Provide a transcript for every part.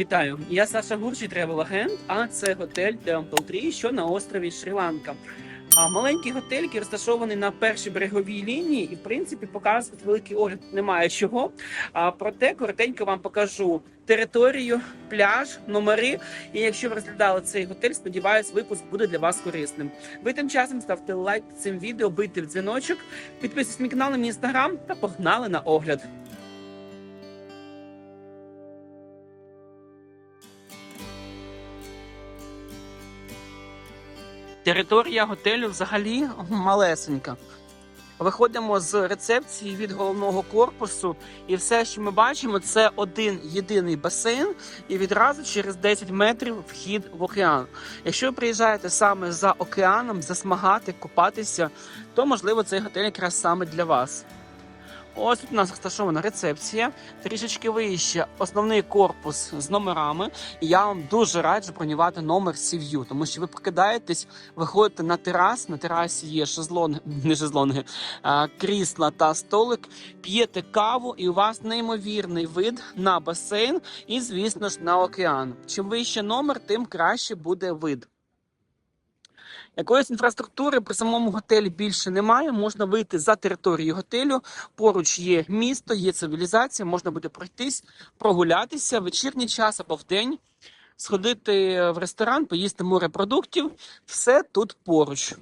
Вітаю, я Саша Гурчий, тревел агент, а це готель Temple 3, що на острові Шрі-Ланка. А маленький готель, який на першій береговій лінії, і в принципі показувати великий огляд немає чого. А проте коротенько вам покажу територію, пляж, номери. І якщо ви розглядали цей готель, сподіваюсь, випуск буде для вас корисним. Ви тим часом ставте лайк цим відео, бийте в дзвіночок, підписуйтесь на мій канал на мій інстаграм та погнали на огляд. Територія готелю взагалі малесенька. Виходимо з рецепції від головного корпусу, і все, що ми бачимо, це один єдиний басейн, і відразу через 10 метрів вхід в океан. Якщо ви приїжджаєте саме за океаном, засмагати, купатися, то можливо цей готель якраз саме для вас. Ось тут у нас розташована рецепція, трішечки вище основний корпус з номерами. І я вам дуже раджу бронювати номер Сів'ю, тому що ви прокидаєтесь, виходите на терас. На терасі є шезлонги, не шезлонги, а, крісла та столик, п'єте каву, і у вас неймовірний вид на басейн і, звісно ж, на океан. Чим вище номер, тим краще буде вид. Якоїсь інфраструктури при самому готелі більше немає. Можна вийти за територію готелю. Поруч є місто, є цивілізація. Можна буде пройтись, прогулятися вечірній час або в день, сходити в ресторан, поїсти морепродуктів. Все тут поруч.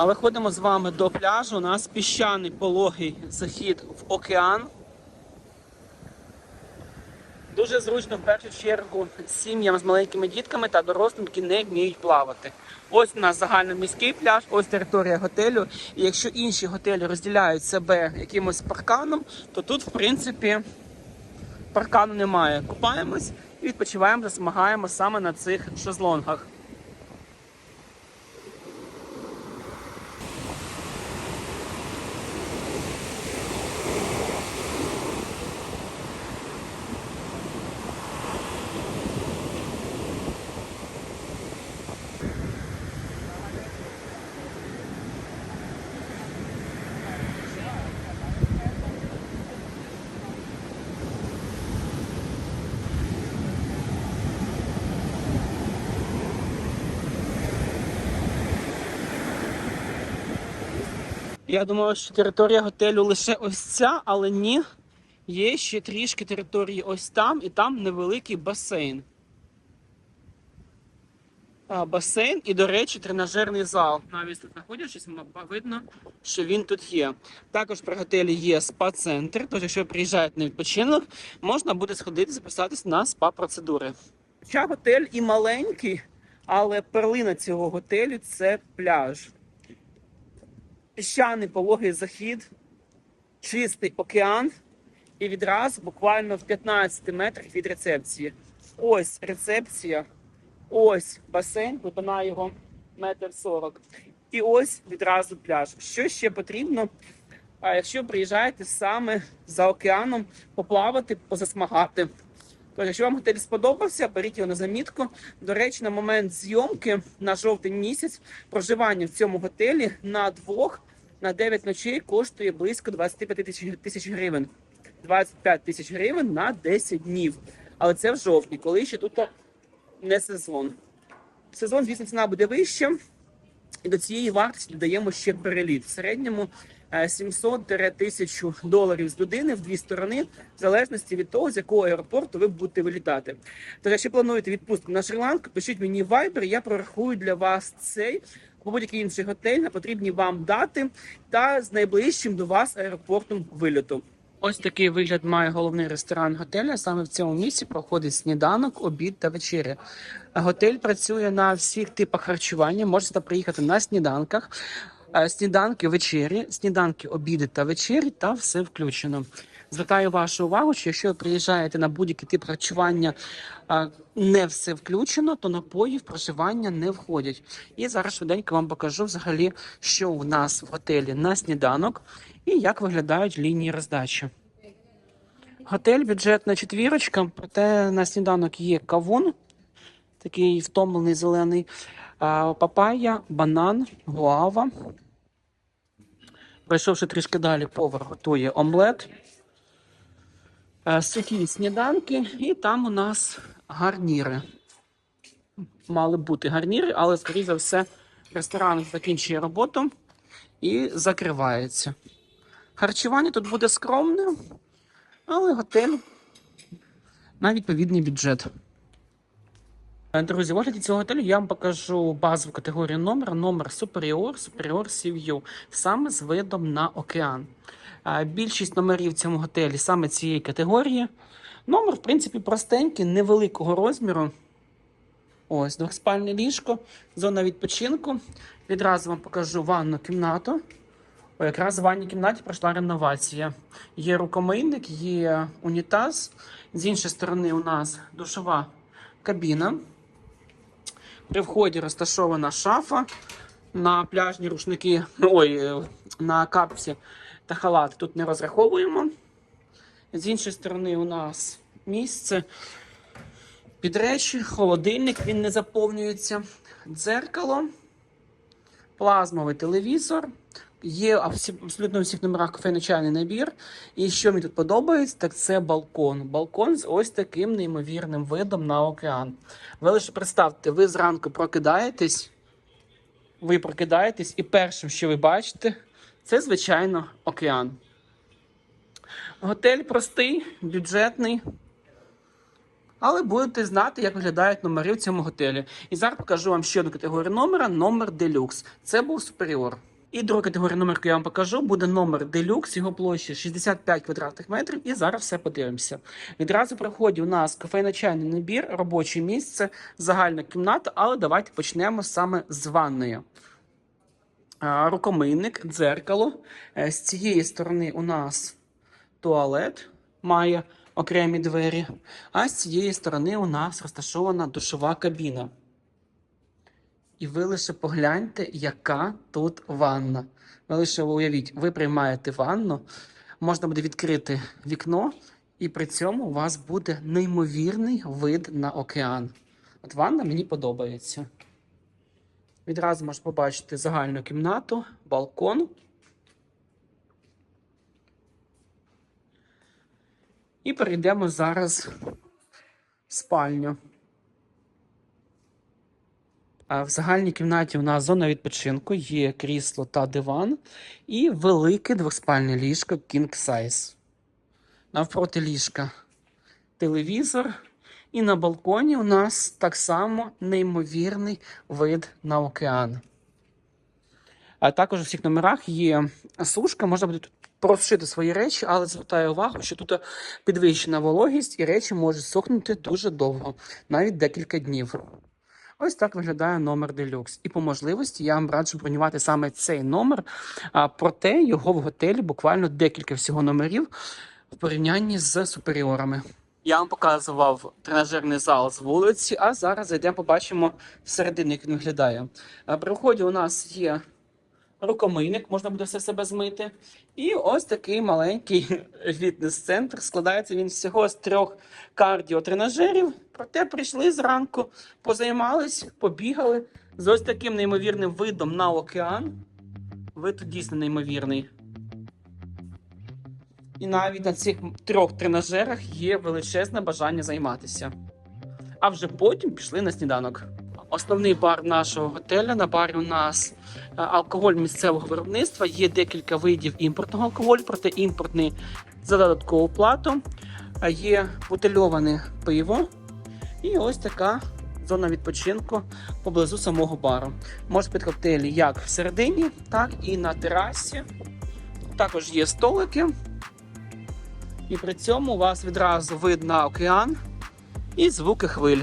А виходимо з вами до пляжу. У нас піщаний пологий захід в океан. Дуже зручно в першу чергу сім'ям з маленькими дітками та дорослим, які не вміють плавати. Ось у нас загальноміський пляж, ось територія готелю. І якщо інші готелі розділяють себе якимось парканом, то тут, в принципі, паркану немає. Купаємось і відпочиваємо, засмагаємо саме на цих шезлонгах. Я думаю, що територія готелю лише ось ця, але ні. Є ще трішки території ось там, і там невеликий басейн. А, басейн і, до речі, тренажерний зал. Навіть тут знаходячись, видно, що він тут є. Також при готелі є спа-центр. Тож, якщо ви приїжджаєте на відпочинок, можна буде сходити записатись на спа-процедури. Хоча готель і маленький, але перлина цього готелю це пляж піщаний пологий захід, чистий океан, і відразу буквально в 15 метрах від рецепції. Ось рецепція, ось басейн, глибина його метр сорок. І ось відразу пляж. Що ще потрібно? А якщо приїжджаєте саме за океаном, поплавати, позасмагати. Тож, якщо вам готель сподобався, беріть його на замітку. До речі, на момент зйомки на жовтень місяць проживання в цьому готелі на двох на 9 ночей коштує близько 25 тисяч тисяч гривень. 25 тисяч гривень на 10 днів. Але це в жовтні, коли ще тут не сезон. Сезон, звісно, ціна буде вища. І до цієї вартості додаємо ще переліт. В середньому 700-1000 доларів з людини в дві сторони, в залежності від того, з якого аеропорту ви будете вилітати. Тож, якщо плануєте відпустку на Шрі-Ланку, пишіть мені в Viber, я прорахую для вас цей або будь-який інший готель на потрібні вам дати та з найближчим до вас аеропортом вильоту. Ось такий вигляд має головний ресторан готеля. Саме в цьому місці проходить сніданок, обід та вечеря. Готель працює на всіх типах харчування. Можете приїхати на сніданках, е, сніданки, вечері, сніданки, обіди та вечері, та все включено. Звертаю вашу увагу, що якщо ви приїжджаєте на будь-який тип харчування, не все включено, то напої в проживання не входять. І зараз швиденько вам покажу взагалі, що у нас в готелі на сніданок і як виглядають лінії роздачі. Готель бюджетна четвірочка, проте на сніданок є кавун, такий втомлений зелений. А, папая, банан, гуава. Пройшовши трішки далі, повар готує омлет. Е, Сухі сніданки, і там у нас гарніри. Мали бути гарніри, але, скоріше за все, ресторан закінчує роботу і закривається. Харчування тут буде скромне, але готель на відповідний бюджет. Е, Друзі, в огляді цього готелю я вам покажу базову категорію номера. Номер Superior, Superior Sea View, саме з видом на океан. Е, Більшість номерів в цьому готелі саме цієї категорії. Номер, в принципі, простенький, невеликого розміру. Ось, двохспальне ліжко, зона відпочинку. Відразу вам покажу ванну кімнату. О, якраз в ванній кімнаті пройшла реновація. Є рукомийник, є унітаз. З іншої сторони, у нас душова кабіна. При вході розташована шафа. На пляжні рушники, ой, е, на капці та халат тут не розраховуємо. З іншої сторони, у нас місце під речі, холодильник, він не заповнюється. Дзеркало, плазмовий телевізор. Є абсолютно у всіх номерах кофейно-чайний набір. І що мені тут подобається, так це балкон. Балкон з ось таким неймовірним видом на океан. Ви лише представте, ви зранку прокидаєтесь, ви прокидаєтесь, і першим, що ви бачите, це, звичайно, океан. Готель простий, бюджетний. Але будете знати, як виглядають номери в цьому готелі. І зараз покажу вам ще одну категорію номера номер делюкс. Це був суперіор. І друга категорія номер, я вам покажу, буде номер делюкс, його площа 65 квадратних метрів. І зараз все подивимося. Відразу вході у нас кофейно-чайний набір, робоче місце, загальна кімната, але давайте почнемо саме з ванною. Рукомийник, дзеркало. Е, З цієї сторони у нас туалет має окремі двері, а з цієї сторони у нас розташована душова кабіна. І ви лише погляньте, яка тут ванна. Ви лише уявіть, ви приймаєте ванну, можна буде відкрити вікно, і при цьому у вас буде неймовірний вид на океан. От ванна мені подобається. Відразу можна побачити загальну кімнату, балкон. І перейдемо зараз в спальню. В загальній кімнаті у нас зона відпочинку, є крісло та диван і велике двоспальне ліжко King Size. Навпроти ліжка телевізор. І на балконі у нас так само неймовірний вид на океан. А також у всіх номерах є сушка, можна буде тут просушити свої речі, але звертаю увагу, що тут підвищена вологість і речі можуть сохнути дуже довго, навіть декілька днів. Ось так виглядає номер делюкс. І по можливості я вам раджу бронювати саме цей номер. А, проте його в готелі буквально декілька всього номерів в порівнянні з суперіорами. Я вам показував тренажерний зал з вулиці, а зараз зайдемо, побачимо всередині, як він виглядає. При вході у нас є рукомийник, можна буде все себе змити. І ось такий маленький фітнес-центр. Складається він всього з трьох кардіотренажерів. Проте прийшли зранку, позаймались, побігали з ось таким неймовірним видом на океан. Вид дійсно неймовірний. І навіть на цих трьох тренажерах є величезне бажання займатися. А вже потім пішли на сніданок. Основний бар нашого готеля. На барі у нас е, алкоголь місцевого виробництва. Є декілька видів імпортного алкоголю, проте імпортний за додаткову плату. Є бутильоване пиво. І ось така зона відпочинку поблизу самого бару. Можуть пити коктейлі як всередині, так і на терасі. Також є столики. І при цьому у вас відразу вид на океан і звуки хвиль.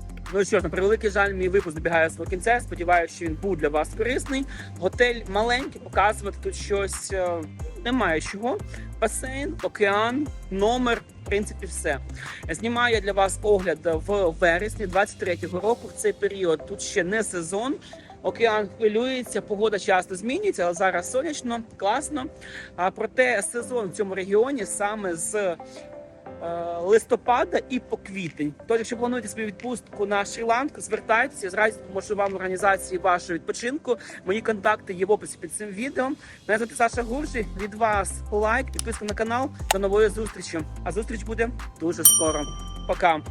Ну що ж, на превеликий жаль, мій випуск добігає свого кінця. Сподіваюся, що він був для вас корисний. Готель маленький, показувати тут щось е, немає чого. Басейн, океан, номер, в принципі, все. Знімаю я для вас огляд в вересні 23-го року. В цей період тут ще не сезон. Океан хвилюється, погода часто змінюється, але зараз сонячно, класно. А проте сезон в цьому регіоні саме з листопада і по квітень. Тож, якщо плануєте собі відпустку на Шрі-Ланку, звертайтеся, з радістю допоможу вам в організації вашого відпочинку. Мої контакти є в описі під цим відео. Мене звати Саша Гуржі. Від вас лайк, підписка на канал. До нової зустрічі. А зустріч буде дуже скоро. Пока.